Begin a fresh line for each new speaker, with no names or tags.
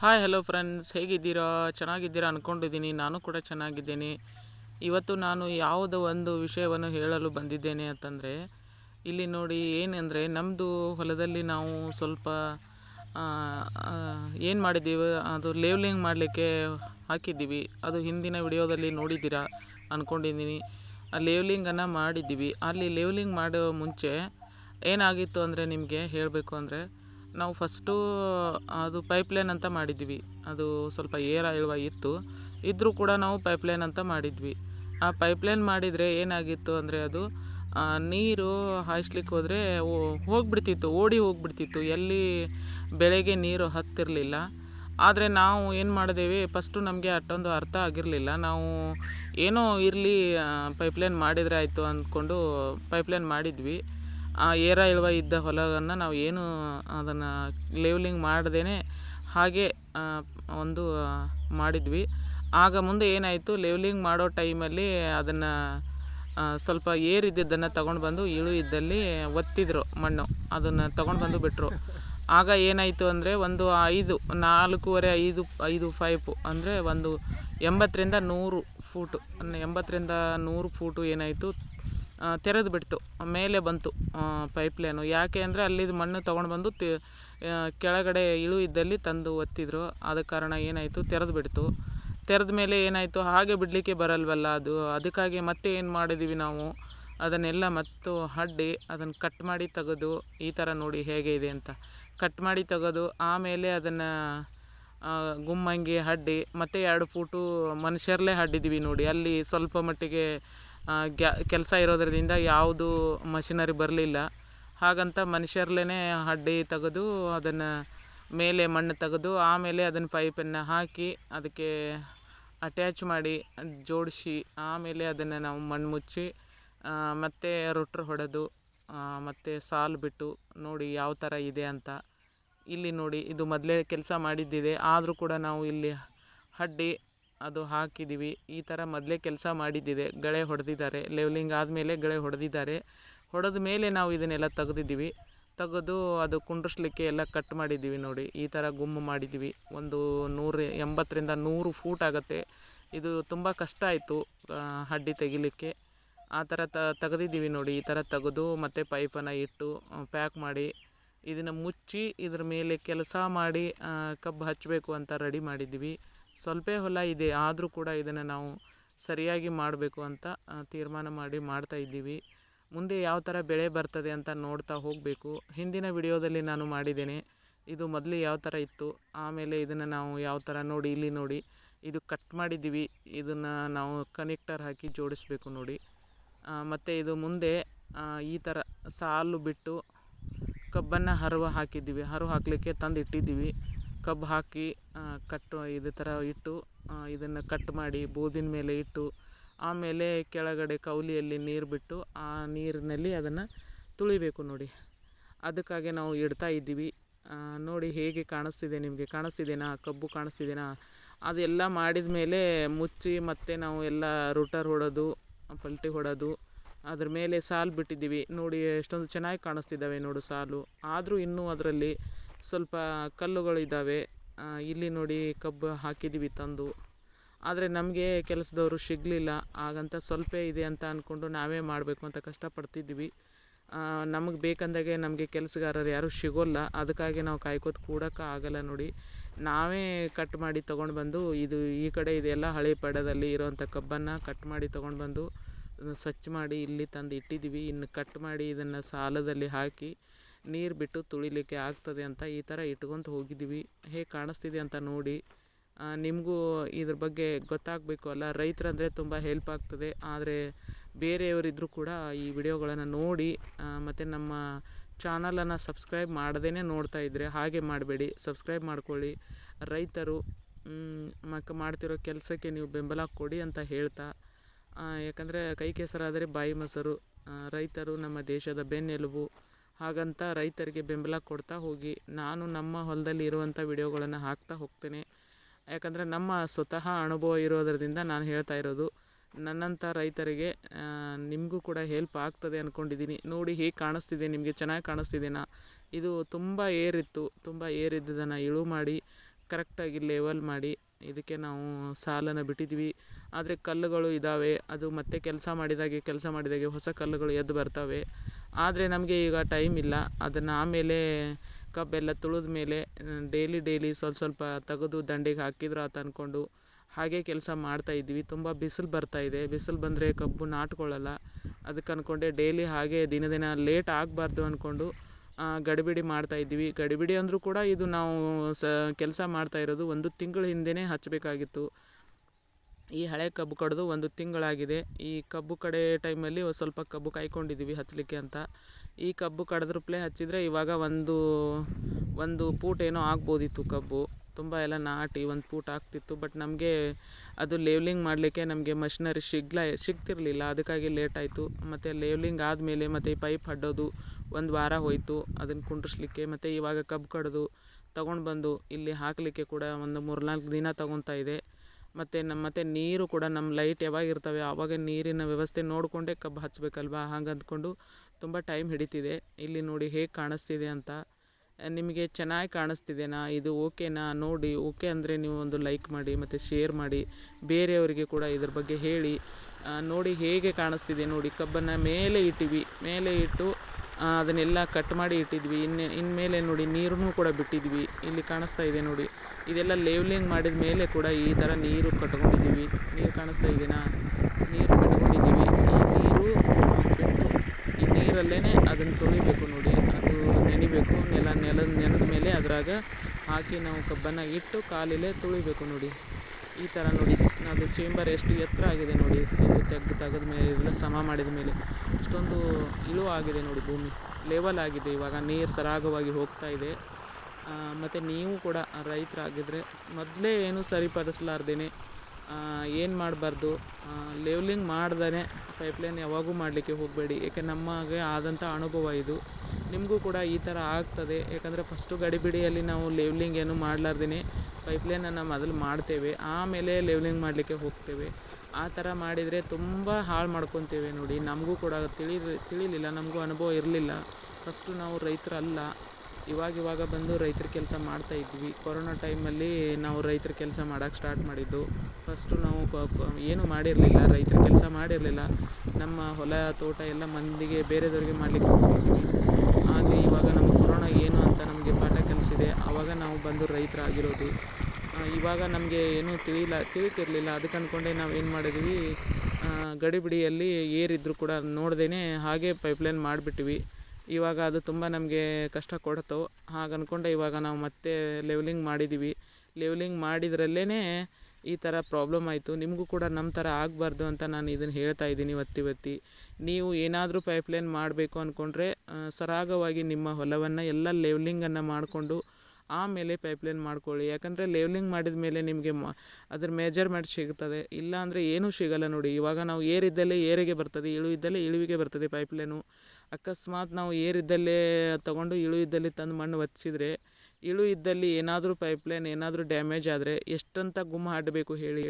Hi hello friends ಹೇಗಿದ್ದೀರಾ? ಚೆನ್ನಾಗಿದ್ದೀರಾ ಅಂದ್ಕೊಂಡಿದ್ದೀನಿ ನಾನು ಕೂಡ ಚೆನ್ನಾಗಿದ್ದೀನಿ. ಇವತ್ತು ನಾನು ಯಾವುದೋ ಒಂದು ವಿಷಯವನ್ನು ಹೇಳಲು ಬಂದಿದ್ದೇನೆ ಅಂತಂದರೆ, ಇಲ್ಲಿ ನೋಡಿ ಏನಂದರೆ ನಮ್ಮದು ಹೊಲದಲ್ಲಿ ನಾವು ಸ್ವಲ್ಪ ಏನು ಮಾಡಿದ್ದೀವಿ? ಅದು ಲೇವ್ಲಿಂಗ್ ಮಾಡಲಿಕ್ಕೆ ಹಾಕಿದ್ದೀವಿ. ಅದು ಹಿಂದಿನ ವಿಡಿಯೋದಲ್ಲಿ ನೋಡಿದ್ದೀರಾ ಅಂದ್ಕೊಂಡಿದ್ದೀನಿ ಆ ಲೇವ್ಲಿಂಗನ್ನು ಮಾಡಿದ್ದೀವಿ. ಅಲ್ಲಿ ಲೇವ್ಲಿಂಗ್ ಮಾಡೋ ಮುಂಚೆ ಏನಾಗಿತ್ತು ಅಂದರೆ ನಿಮಗೆ ಹೇಳಬೇಕು ಅಂದರೆ ನಾವು ಫಸ್ಟು ಅದು ಪೈಪ್ಲೈನ್ ಅಂತ ಮಾಡಿದ್ವಿ. ಅದು ಸ್ವಲ್ಪ ಏರ ಇಳುವ ಇತ್ತು. ಇದ್ದರೂ ಕೂಡ ನಾವು ಪೈಪ್ಲೈನ್ ಅಂತ ಮಾಡಿದ್ವಿ. ಆ ಪೈಪ್ಲೈನ್ ಮಾಡಿದರೆ ಏನಾಗಿತ್ತು ಅಂದರೆ ಅದು ನೀರು ಹಾಯಿಸ್ಲಿಕ್ಕೆ ಹೋದರೆ ಹೋಗ್ಬಿಡ್ತಿತ್ತು, ಓಡಿ ಹೋಗ್ಬಿಡ್ತಿತ್ತು. ಎಲ್ಲಿ ಬೆಳೆಗೆ ನೀರು ಹತ್ತಿರಲಿಲ್ಲ. ಆದರೆ ನಾವು ಏನು ಮಾಡಿದೇವೆ, ಫಸ್ಟು ನಮಗೆ ಅಷ್ಟೊಂದು ಅರ್ಥ ಆಗಿರಲಿಲ್ಲ. ನಾವು ಏನೋ ಇರಲಿ ಪೈಪ್ಲೈನ್ ಮಾಡಿದರೆ ಆಯಿತು ಅಂದ್ಕೊಂಡು ಪೈಪ್ಲೈನ್ ಮಾಡಿದ್ವಿ. ಆ ಏರ ಇಳುವ ಇದ್ದ ಹೊಲವನ್ನು ನಾವು ಏನು ಅದನ್ನು ಲೇವ್ಲಿಂಗ್ ಮಾಡ್ದೇ ಹಾಗೆ ಒಂದು ಮಾಡಿದ್ವಿ. ಆಗ ಮುಂದೆ ಏನಾಯಿತು ಲೇವ್ಲಿಂಗ್ ಮಾಡೋ ಟೈಮಲ್ಲಿ ಅದನ್ನು ಸ್ವಲ್ಪ ಏರಿದ್ದನ್ನು ತಗೊಂಡು ಬಂದು ಇಳು ಇದ್ದಲ್ಲಿ ಒತ್ತಿದ್ರು ಮಣ್ಣು. ಅದನ್ನು ತಗೊಂಡು ಬಂದು ಬಿಟ್ಟರು ಆಗ ಏನಾಯಿತು ಅಂದರೆ ಒಂದು ಐದು, ನಾಲ್ಕೂವರೆ ಐದು ಐದು ಫೈಪು ಅಂದರೆ ಒಂದು ಎಂಬತ್ತರಿಂದ ನೂರು ಫೂಟು ಎಂಬತ್ತರಿಂದ ನೂರು ಫೂಟು ಏನಾಯಿತು ತೆರೆದು ಬಿಡ್ತು ಮೇಲೆ ಬಂತು ಪೈಪ್ಲೈನು ಯಾಕೆ ಅಂದರೆ ಅಲ್ಲಿದು ಮಣ್ಣು ತೊಗೊಂಡು ಬಂದು ತಿ ಕೆಳಗಡೆ ಇಳು ಇದ್ದಲ್ಲಿ ತಂದು ಒತ್ತಿದ್ರು. ಆದ ಕಾರಣ ಏನಾಯಿತು? ತೆರೆದು ಬಿಡ್ತು. ತೆರೆದ ಮೇಲೆ ಏನಾಯಿತು? ಹಾಗೆ ಬಿಡಲಿಕ್ಕೆ ಬರಲ್ವಲ್ಲ ಅದು. ಅದಕ್ಕಾಗಿ ಮತ್ತೆ ಏನು ಮಾಡಿದ್ದೀವಿ ನಾವು? ಅದನ್ನೆಲ್ಲ ಮತ್ತು ಅಡ್ಡಿ ಅದನ್ನು ಕಟ್ ಮಾಡಿ ತೆಗೆದು, ಈ ಥರ ನೋಡಿ ಹೇಗೆ ಇದೆ ಅಂತ. ಕಟ್ ಮಾಡಿ ತೆಗೆದು, ಆಮೇಲೆ ಅದನ್ನು ಗುಮ್ಮಂಗಿ ಅಡ್ಡಿ ಮತ್ತು ಎರಡು ಫೂಟು ಮನುಷ್ಯರಲ್ಲೇ ಅಡ್ಡಿದ್ದೀವಿ ನೋಡಿ. ಅಲ್ಲಿ ಸ್ವಲ್ಪ ಮಟ್ಟಿಗೆ ಗ್ಯಾ, ಕೆಲಸ ಇರೋದರಿಂದ ಯಾವುದು ಮಷಿನರಿ ಬರಲಿಲ್ಲ. ಹಾಗಂತ ಮನುಷ್ಯರ್ಲೇ ಹಡ್ಡಿ ತೆಗೆದು ಅದನ್ನು ಮೇಲೆ ಮಣ್ಣು ತೆಗೆದು ಆಮೇಲೆ ಅದನ್ನು ಪೈಪನ್ನು ಹಾಕಿ ಅದಕ್ಕೆ ಅಟ್ಯಾಚ್ ಮಾಡಿ ಜೋಡಿಸಿ ಆಮೇಲೆ ಅದನ್ನು ನಾವು ಮಣ್ಣು ಮುಚ್ಚಿ ಮತ್ತೆ ರೊಟ್ರು ಹೊಡೆದು ಮತ್ತು ಸಾಲು ಬಿಟ್ಟು ನೋಡಿ ಯಾವ ಥರ ಇದೆ ಅಂತ. ಇಲ್ಲಿ ನೋಡಿ ಇದು ಮೊದಲೇ ಕೆಲಸ ಮಾಡಿದ್ದಿದೆ. ಆದರೂ ಕೂಡ ನಾವು ಇಲ್ಲಿ ಅಡ್ಡಿ ಅದು ಹಾಕಿದ್ದೀವಿ. ಈ ಥರ ಮೊದಲೇ ಕೆಲಸ ಮಾಡಿದ್ದಿದೆ. ಗಳೆ ಹೊಡೆದಿದ್ದಾರೆ. ಲೆವ್ಲಿಂಗ್ ಆದಮೇಲೆ ಗಳೆ ಹೊಡೆದಿದ್ದಾರೆ. ಹೊಡೆದ ಮೇಲೆ ನಾವು ಇದನ್ನೆಲ್ಲ ತೆಗೆದಿದ್ದೀವಿ. ತೆಗೆದು ಅದು ಕುಂಡ್ರಿಸ್ಲಿಕ್ಕೆ ಎಲ್ಲ ಕಟ್ ಮಾಡಿದ್ದೀವಿ ನೋಡಿ. ಈ ಥರ ಗುಮ್ಮು ಮಾಡಿದ್ದೀವಿ. ಒಂದು ನೂರು, ಎಂಬತ್ತರಿಂದ ನೂರು ಫೂಟ್ ಆಗುತ್ತೆ. ಇದು ತುಂಬ ಕಷ್ಟ ಆಯಿತು ಹಡ್ಡಿ ತೆಗಿಲಿಕ್ಕೆ. ಆ ಥರ ತೆಗೆದಿದ್ದೀವಿ ನೋಡಿ. ಈ ಥರ ತೆಗೆದು ಮತ್ತು ಪೈಪನ್ನು ಇಟ್ಟು ಪ್ಯಾಕ್ ಮಾಡಿ, ಇದನ್ನು ಮುಚ್ಚಿ, ಇದ್ರ ಮೇಲೆ ಕೆಲಸ ಮಾಡಿ ಕಬ್ಬು ಹಚ್ಚಬೇಕು ಅಂತ ರೆಡಿ ಮಾಡಿದ್ದೀವಿ. ಸ್ವಲ್ಪ ಹೊಲ ಇದೆ, ಆದರೂ ಕೂಡ ಇದನ್ನು ನಾವು ಸರಿಯಾಗಿ ಮಾಡಬೇಕು ಅಂತ ತೀರ್ಮಾನ ಮಾಡಿ ಮಾಡ್ತಾ ಇದ್ದೀವಿ. ಮುಂದೆ ಯಾವ ಥರ ಬೆಳೆ ಬರ್ತದೆ ಅಂತ ನೋಡ್ತಾ ಹೋಗಬೇಕು. ಹಿಂದಿನ ವಿಡಿಯೋದಲ್ಲಿ ನಾನು ಮಾಡಿದ್ದೇನೆ, ಇದು ಮೊದಲು ಯಾವ ಥರ ಇತ್ತು, ಆಮೇಲೆ ಇದನ್ನು ನಾವು ಯಾವ ಥರ ನೋಡಿ, ಇಲ್ಲಿ ನೋಡಿ, ಇದು ಕಟ್ ಮಾಡಿದ್ದೀವಿ, ಇದನ್ನು ನಾವು ಕನೆಕ್ಟರ್ ಹಾಕಿ ಜೋಡಿಸ್ಬೇಕು ನೋಡಿ. ಮತ್ತು ಇದು ಮುಂದೆ ಈ ಥರ ಸಾಲು ಬಿಟ್ಟು ಕಬ್ಬನ್ನು ಹರುವ ಹಾಕಿದ್ದೀವಿ, ಹರು ಹಾಕಲಿಕ್ಕೆ ತಂದು ಇಟ್ಟಿದ್ದೀವಿ ಕಬ್ಬು ಹಾಕಿ ಕಟ್ಟು ಇದು ಥರ ಇಟ್ಟು ಇದನ್ನು ಕಟ್ ಮಾಡಿ ಬೂದಿನ ಮೇಲೆ ಇಟ್ಟು, ಆಮೇಲೆ ಕೆಳಗಡೆ ಕೌಲಿಯಲ್ಲಿ ನೀರು ಬಿಟ್ಟು, ಆ ನೀರಿನಲ್ಲಿ ಅದನ್ನು ತುಳಿಬೇಕು ನೋಡಿ. ಅದಕ್ಕಾಗಿ ನಾವು ಇಡ್ತಾ ಇದ್ದೀವಿ. ನೋಡಿ ಹೇಗೆ ಕಾಣಿಸ್ತಿದೆ ನಿಮಗೆ? ಕಾಣಿಸ್ತಿದೆನಾ? ಕಬ್ಬು ಕಾಣಿಸ್ತಿದೆನಾ? ಅದೆಲ್ಲ ಮಾಡಿದ ಮೇಲೆ ಮುಚ್ಚಿ ಮತ್ತೆ ನಾವು ಎಲ್ಲ ರೂಟರ್ ಹೊಡೋದು, ಪಲ್ಟಿ ಹೊಡೋದು, ಅದ್ರ ಮೇಲೆ ಸಾಲು ಬಿಟ್ಟಿದ್ದೀವಿ. ನೋಡಿ ಎಷ್ಟೊಂದು ಚೆನ್ನಾಗಿ ಕಾಣಿಸ್ತಿದ್ದಾವೆ ನೋಡು ಸಾಲು. ಆದರೂ ಇನ್ನೂ ಅದರಲ್ಲಿ ಸ್ವಲ್ಪ ಕಲ್ಲುಗಳಿದ್ದಾವೆ ಇಲ್ಲಿ ನೋಡಿ ಕಬ್ಬು ಹಾಕಿದ್ದೀವಿ ತಂದು. ಆದರೆ ನಮಗೆ ಕೆಲಸದವರು ಸಿಗಲಿಲ್ಲ. ಹಾಗಂತ ಸ್ವಲ್ಪ ಇದೆ ಅಂತ ಅಂದ್ಕೊಂಡು ನಾವೇ ಮಾಡಬೇಕು ಅಂತ ಕಷ್ಟಪಡ್ತಿದ್ವಿ ನಮಗೆ ಬೇಕಂದಾಗೆ ನಮಗೆ ಕೆಲಸಗಾರರು ಯಾರೂ ಸಿಗೋಲ್ಲ. ಅದಕ್ಕಾಗಿ ನಾವು ಕಾಯ್ಕೋತ ಕೂಡೋಕೆ ಆಗಲ್ಲ ನೋಡಿ. ನಾವೇ ಕಟ್ ಮಾಡಿ ತೊಗೊಂಡು ಬಂದು ಇದು ಈ ಕಡೆ ಇದೆಲ್ಲ ಹಳೆ ಪಡದಲ್ಲಿ ಇರೋವಂಥ ಕಬ್ಬನ್ನು ಕಟ್ ಮಾಡಿ ತೊಗೊಂಡು ಬಂದು ಸ್ವಚ್ಛ ಮಾಡಿ ಇಲ್ಲಿ ತಂದು ಇಟ್ಟಿದ್ದೀವಿ. ಇನ್ನು ಕಟ್ ಮಾಡಿ ಇದನ್ನು ಸಾಲದಲ್ಲಿ ಹಾಕಿ ನೀರು ಬಿಟ್ಟು ತುಳಿಲಿಕ್ಕೆ ಆಗ್ತದೆ ಅಂತ ಈ ಥರ ಇಟ್ಕೊತ ಹೋಗಿದ್ದೀವಿ. ಹೇಗೆ ಕಾಣಿಸ್ತಿದೆ ಅಂತ ನೋಡಿ ನಿಮಗೂ ಇದ್ರ ಬಗ್ಗೆ ಗೊತ್ತಾಗಬೇಕು ಅಲ್ಲ. ರೈತರಂದರೆ ತುಂಬ ಹೆಲ್ಪ್ ಆಗ್ತದೆ. ಆದರೆ ಬೇರೆಯವರಿದ್ದರೂ ಕೂಡ ಈ ವಿಡಿಯೋಗಳನ್ನು ನೋಡಿ ಮತ್ತು ನಮ್ಮ ಚಾನಲನ್ನು ಸಬ್ಸ್ಕ್ರೈಬ್ ಮಾಡದೇ ನೋಡ್ತಾ ಇದ್ದರೆ ಹಾಗೆ ಮಾಡಬೇಡಿ. ಸಬ್ಸ್ಕ್ರೈಬ್ ಮಾಡ್ಕೊಳ್ಳಿ. ರೈತರು ಮಕ್ಕ ಮಾಡ್ತಿರೋ ಕೆಲಸಕ್ಕೆ ನೀವು ಬೆಂಬಲ ಕೊಡಿ ಅಂತ ಹೇಳ್ತಾ ಯಾಕಂದರೆ ಕೈ ಕೆಸರಾದರೆ ಬಾಯಿ ಮೊಸರು. ರೈತರು ನಮ್ಮ ದೇಶದ ಬೆನ್ನೆಲುಬು. ಹಾಗಂತ ರೈತರಿಗೆ ಬೆಂಬಲ ಕೊಡ್ತಾ ಹೋಗಿ ನಾನು ನಮ್ಮ ಹೊಲದಲ್ಲಿ ಇರುವಂಥ ವಿಡಿಯೋಗಳನ್ನು ಹಾಕ್ತಾ ಹೋಗ್ತೇನೆ. ಯಾಕಂದರೆ ನಮ್ಮ ಸ್ವತಃ ಅನುಭವ ಇರೋದರಿಂದ ನಾನು ಹೇಳ್ತಾ ಇರೋದು ನನ್ನಂಥ ರೈತರಿಗೆ ನಿಮಗೂ ಕೂಡ ಹೆಲ್ಪ್ ಆಗ್ತದೆ ಅಂದ್ಕೊಂಡಿದ್ದೀನಿ ನೋಡಿ ಹೇಗೆ ಕಾಣಿಸ್ತಿದೆ, ನಿಮಗೆ ಚೆನ್ನಾಗಿ ಕಾಣಿಸ್ತಿದೆನಾ? ಇದು ತುಂಬ ಏರಿತ್ತು, ತುಂಬ ಏರಿದ್ದದನ್ನು ಇಳು ಮಾಡಿ ಕರೆಕ್ಟಾಗಿ ಲೆವೆಲ್ ಮಾಡಿ, ಇದಕ್ಕೆ ನಾವು ಸಾಲನ್ನು ಬಿಟ್ಟಿದ್ವಿ. ಆದರೆ ಕಲ್ಲುಗಳು ಇದ್ದಾವೆ ಅದು ಮತ್ತೆ ಕೆಲಸ ಮಾಡಿದಾಗೆ ಕೆಲಸ ಮಾಡಿದಾಗೆ ಹೊಸ ಕಲ್ಲುಗಳು ಎದ್ದು ಬರ್ತವೆ. ಆದರೆ ನಮಗೆ ಈಗ ಟೈಮ್ ಇಲ್ಲ. ಅದನ್ನು ಆಮೇಲೆ ಕಬ್ಬೆಲ್ಲ ತುಳಿದ ಮೇಲೆ ಡೈಲಿ ಡೈಲಿ ಸ್ವಲ್ಪ ಸ್ವಲ್ಪ ತೆಗೆದು ದಂಡೆಗೆ ಹಾಕಿದ್ರೆ ಆತು ಅಂದ್ಕೊಂಡು ಹಾಗೆ ಕೆಲಸ ಮಾಡ್ತಾಯಿದ್ವಿ ತುಂಬ ಬಿಸಿಲು ಇದೆ. ಬಿಸಿಲು ಬಂದರೆ ಕಬ್ಬು ನಾಟ್ಕೊಳ್ಳಲ್ಲ ಅದಕ್ಕೆ ಅಂದ್ಕೊಂಡೆ ಡೈಲಿ ಹಾಗೆ ದಿನ ದಿನ ಲೇಟ್ ಆಗಬಾರ್ದು ಅಂದ್ಕೊಂಡು ಗಡಿಬಿಡಿ ಮಾಡ್ತಾಯಿದ್ವಿ ಗಡಿಬಿಡಿ ಅಂದರೂ ಕೂಡ ಇದು ನಾವು ಸ, ಕೆಲಸ ಮಾಡ್ತಾ ಇರೋದು ಒಂದು ತಿಂಗಳ ಹಿಂದೆಯೇ ಹಚ್ಚಬೇಕಾಗಿತ್ತು ಈ ಹಳೆ ಕಬ್ಬು ಕಡಿದು ಒಂದು ತಿಂಗಳಾಗಿದೆ. ಈ ಕಬ್ಬು ಕಡೆ ಟೈಮಲ್ಲಿ ಒಂದು ಸ್ವಲ್ಪ ಕಬ್ಬು ಕಾಯ್ಕೊಂಡಿದ್ದೀವಿ ಹಚ್ಚಲಿಕ್ಕೆ ಅಂತ. ಈ ಕಬ್ಬು ಕಡಿದ್ರಪ್ಲೆ ಹಚ್ಚಿದರೆ ಇವಾಗ ಒಂದು ಒಂದು ಪೂಟ್ ಏನೋ ಆಗ್ಬೋದಿತ್ತು ಕಬ್ಬು. ತುಂಬ ಎಲ್ಲ ನಾಟಿ ಒಂದು ಪೂಟ್ ಆಗ್ತಿತ್ತು ಬಟ್ ನಮಗೆ ಅದು ಲೇವ್ಲಿಂಗ್ ಮಾಡಲಿಕ್ಕೆ ನಮಗೆ ಮಷಿನರಿ ಸಿಗ್ಲ, ಸಿಗ್ತಿರಲಿಲ್ಲ. ಅದಕ್ಕಾಗಿ ಲೇಟ್ ಆಯಿತು. ಮತ್ತು ಲೇವ್ಲಿಂಗ್ ಆದಮೇಲೆ ಮತ್ತು ಈ ಪೈಪ್ ಹಡ್ಡೋದು ಒಂದು ವಾರ ಹೋಯಿತು. ಅದನ್ನು ಕುಂಡ್ರಿಸ್ಲಿಕ್ಕೆ ಮತ್ತು ಇವಾಗ ಕಬ್ಬು ಕಡಿದು ತೊಗೊಂಡು ಬಂದು ಇಲ್ಲಿ ಹಾಕಲಿಕ್ಕೆ ಕೂಡ ಒಂದು ಮೂರು ನಾಲ್ಕು ದಿನ ತೊಗೊತಾ ಇದೆ. ಮತ್ತು ನಮ್ಮ ಮತ್ತು ನೀರು ಕೂಡ ನಮ್ಮ ಲೈಟ್ ಯಾವಾಗ ಇರ್ತವೆ ಆವಾಗ ನೀರಿನ ವ್ಯವಸ್ಥೆ ನೋಡಿಕೊಂಡೇ ಕಬ್ಬು ಹಚ್ಚಬೇಕಲ್ವಾ ಹಾಗೆ ಅಂದ್ಕೊಂಡು ತುಂಬ ಟೈಮ್ ಹಿಡಿತಿದೆ. ಇಲ್ಲಿ ನೋಡಿ ಹೇಗೆ ಕಾಣಿಸ್ತಿದೆ ಅಂತ. ನಿಮಗೆ ಚೆನ್ನಾಗಿ ಕಾಣಿಸ್ತಿದೆನಾ? ಇದು ಓಕೆನಾ? ನೋಡಿ, ಓಕೆ ಅಂದರೆ ನೀವು ಒಂದು ಲೈಕ್ ಮಾಡಿ, ಮತ್ತು ಶೇರ್ ಮಾಡಿ, ಬೇರೆಯವರಿಗೆ ಕೂಡ ಇದ್ರ ಬಗ್ಗೆ ಹೇಳಿ. ನೋಡಿ ಹೇಗೆ ಕಾಣಿಸ್ತಿದೆ ನೋಡಿ, ಕಬ್ಬನ್ನು ಮೇಲೆ ಇಟ್ಟಿವಿ. ಮೇಲೆ ಇಟ್ಟು ಅದನ್ನೆಲ್ಲ ಕಟ್ ಮಾಡಿ ಇಟ್ಟಿದ್ವಿ. ಇನ್ನು ಇನ್ಮೇಲೆ ನೋಡಿ ನೀರನ್ನು ಕೂಡ ಬಿಟ್ಟಿದ್ವಿ. ಇಲ್ಲಿ ಕಾಣಿಸ್ತಾ ಇದೆ ನೋಡಿ. ಇದೆಲ್ಲ ಲೇವ್ಲಿಂಗ್ ಮಾಡಿದ ಮೇಲೆ ಕೂಡ ಈ ಥರ ನೀರು ಕಟ್ಕೊಂಡಿದ್ದೀವಿ. ನೀರು ಕಾಣಿಸ್ತಾ ಇದೆಯಾ ನೀರು ಕಟ್ಕೊಂಡಿದ್ದೀವಿ. ಈ ನೀರು ಬಿಟ್ಟು ಈ ನೀರಲ್ಲೇ ಅದನ್ನು ತೊಳಿಬೇಕು ನೋಡಿ. ಅದು ನೆನಿಬೇಕು. ನೆಲ, ನೆಲದ ನೆನೆದ ಮೇಲೆ ಅದರಾಗ ಹಾಕಿ ನಾವು ಕಬ್ಬನ್ನು ಇಟ್ಟು ಕಾಲಿಲೆ ತುಳಿಬೇಕು ನೋಡಿ. ಈ ಥರ ನೋಡಿ. ಅದು ಚೇಂಬರ್ ಎಷ್ಟು ಎತ್ತರ ಆಗಿದೆ ನೋಡಿ. ಇದು ತೆಗ್ದು, ತೆಗೆದ ಮೇಲೆ ಎಲ್ಲ ಸಮ ಮಾಡಿದ ಮೇಲೆ. ಇಷ್ಟೊಂದು ಇಳು ಆಗಿದೆ ನೋಡಿ ಭೂಮಿ. ಲೆವೆಲ್ ಆಗಿದೆ ಇವಾಗ, ನೀರು ಸರಾಗವಾಗಿ ಹೋಗ್ತಾ ಇದೆ. ಮತ್ತು ನೀವು ಕೂಡ ರೈತರಾಗಿದ್ದರೆ ಮೊದಲೇ ಏನು ಸರಿಪಡಿಸ್ಲಾರ್ದೇ ಏನು ಮಾಡಬಾರ್ದು? ಲೆವ್ಲಿಂಗ್ ಮಾಡ್ದೇ ಪೈಪ್ಲೈನ್ ಯಾವಾಗೂ ಮಾಡಲಿಕ್ಕೆ ಹೋಗಬೇಡಿ. ಏಕೆ ನಮಗೆ ಆದಂಥ ಅನುಭವ ಇದು. ನಿಮಗೂ ಕೂಡ ಈ ಥರ ಆಗ್ತದೆ. ಯಾಕಂದರೆ ಫಸ್ಟು ಗಡಿಬಿಡಿಯಲ್ಲಿ ನಾವು ಲೆವ್ಲಿಂಗ್ ಏನು ಮಾಡಲಾರ್ದೇ ಪೈಪ್ಲೈನನ್ನು ಮೊದಲು ಮಾಡ್ತೇವೆ. ಆಮೇಲೆ ಲೆವ್ಲಿಂಗ್ ಮಾಡಲಿಕ್ಕೆ ಹೋಗ್ತೇವೆ. ಆ ಥರ ಮಾಡಿದರೆ ತುಂಬ ಹಾಳು ಮಾಡ್ಕೊತೀವಿ ನೋಡಿ. ನಮಗೂ ಕೂಡ ತಿಳಿ ತಿಳಿಲಿಲ್ಲ. ನಮಗೂ ಅನುಭವ ಇರಲಿಲ್ಲ. ಫಸ್ಟು ನಾವು ರೈತರಲ್ಲ. ಇವಾಗ ಇವಾಗ ಬಂದು ರೈತರ ಕೆಲಸ ಮಾಡ್ತಾ ಇದ್ವಿ. ಕೊರೋನಾ ಟೈಮಲ್ಲಿ ನಾವು ರೈತರ ಕೆಲಸ ಮಾಡೋಕ್ಕೆ ಸ್ಟಾರ್ಟ್ ಮಾಡಿದ್ದು. ಫಸ್ಟು ನಾವು ಏನು ಮಾಡಿರಲಿಲ್ಲ. ರೈತರ ಕೆಲಸ ಮಾಡಿರಲಿಲ್ಲ. ನಮ್ಮ ಹೊಲ, ತೋಟ ಎಲ್ಲ ಮಂದಿಗೆ ಬೇರೆದವ್ರಿಗೆ ಮಾಡಲಿಕ್ಕೆ ಹೋಗ್ತಿದ್ವಿ. ಆದರೆ ಇವಾಗ ನಮ್ಮ ಕೊರೋನಾ ಏನು ಅಂತ ನಮಗೆ ಪಾಠ ಕಲಿಸಿದೆ. ಆವಾಗ ನಾವು ಬಂದು ರೈತರಾಗಿರೋದು. ಇವಾಗ ನಮಗೆ ಏನೂ ತಿಳಿಯಿಲ್ಲ ತಿಳಿತಿರಲಿಲ್ಲ. ಅದಕ್ಕೆ ಅಂದ್ಕೊಂಡೆ ನಾವು ಏನು ಮಾಡಿದ್ವಿ ಗಡಿಬಿಡಿಯಲ್ಲಿ ಏರಿದ್ರು ಕೂಡ ನೋಡ್ದೇ ಹಾಗೆ ಪೈಪ್ಲೈನ್ ಮಾಡಿಬಿಟ್ವಿ ಇವಾಗ ಅದು ತುಂಬ ನಮಗೆ ಕಷ್ಟ ಕೊಡ್ತು. ಹಾಗನ್ಕೊಂಡೆ ಇವಾಗ ನಾವು ಮತ್ತೆ ಲೆವೆಲಿಂಗ್ ಮಾಡಿದ್ದೀವಿ ಲೆವೆಲಿಂಗ್ ಮಾಡಿದ್ರಲ್ಲೇ ಈ ಥರ ಪ್ರಾಬ್ಲಮ್ ಆಯಿತು. ನಿಮಗೂ ಕೂಡ ನಮ್ಮ ಥರ ಆಗಬಾರ್ದು ಅಂತ ನಾನು ಇದನ್ನು ಹೇಳ್ತಾ ಇದ್ದೀನಿ ಒತ್ತಿ ಒತ್ತಿ ನೀವು ಏನಾದರೂ ಪೈಪ್ಲೈನ್ ಮಾಡಬೇಕು ಅಂದ್ಕೊಂಡ್ರೆ ಸರಾಗವಾಗಿ ನಿಮ್ಮ ಹೊಲವನ್ನು, ಎಲ್ಲ ಲೆವೆಲಿಂಗನ್ನು ಮಾಡಿಕೊಂಡು ಆಮೇಲೆ ಪೈಪ್ಲೈನ್ ಮಾಡ್ಕೊಳ್ಳಿ. ಯಾಕಂದರೆ ಲೇವ್ಲಿಂಗ್ ಮಾಡಿದ ಮೇಲೆ ನಿಮಗೆ ಮ, ಅದ್ರ ಮೆಜರ್ಮೆಂಟ್ ಸಿಗ್ತದೆ ಇಲ್ಲ ಅಂದರೆ ಏನೂ ಸಿಗಲ್ಲ ನೋಡಿ. ಇವಾಗ ನಾವು ಏರಿದ್ದಲ್ಲೇ ಏರಿಗೆ ಬರ್ತದೆ, ಇಳು ಇದ್ದಲ್ಲೇ ಇಳುವಿಗೆ ಬರ್ತದೆ ಪೈಪ್ಲೈನು ಅಕಸ್ಮಾತ್ ನಾವು ಏರಿದ್ದಲ್ಲೇ ತೊಗೊಂಡು ಇಳು ಇದ್ದಲ್ಲಿ ತಂದು ಮಣ್ಣು ಒತ್ತಿಸಿದ್ರೆ ಇಳು ಇದ್ದಲ್ಲಿ ಏನಾದರೂ ಪೈಪ್ಲೈನ್ ಏನಾದರೂ ಡ್ಯಾಮೇಜ್ ಆದರೆ ಎಷ್ಟಂತ ಗುಮ್ಮ ಆಡಬೇಕು ಹೇಳಿ.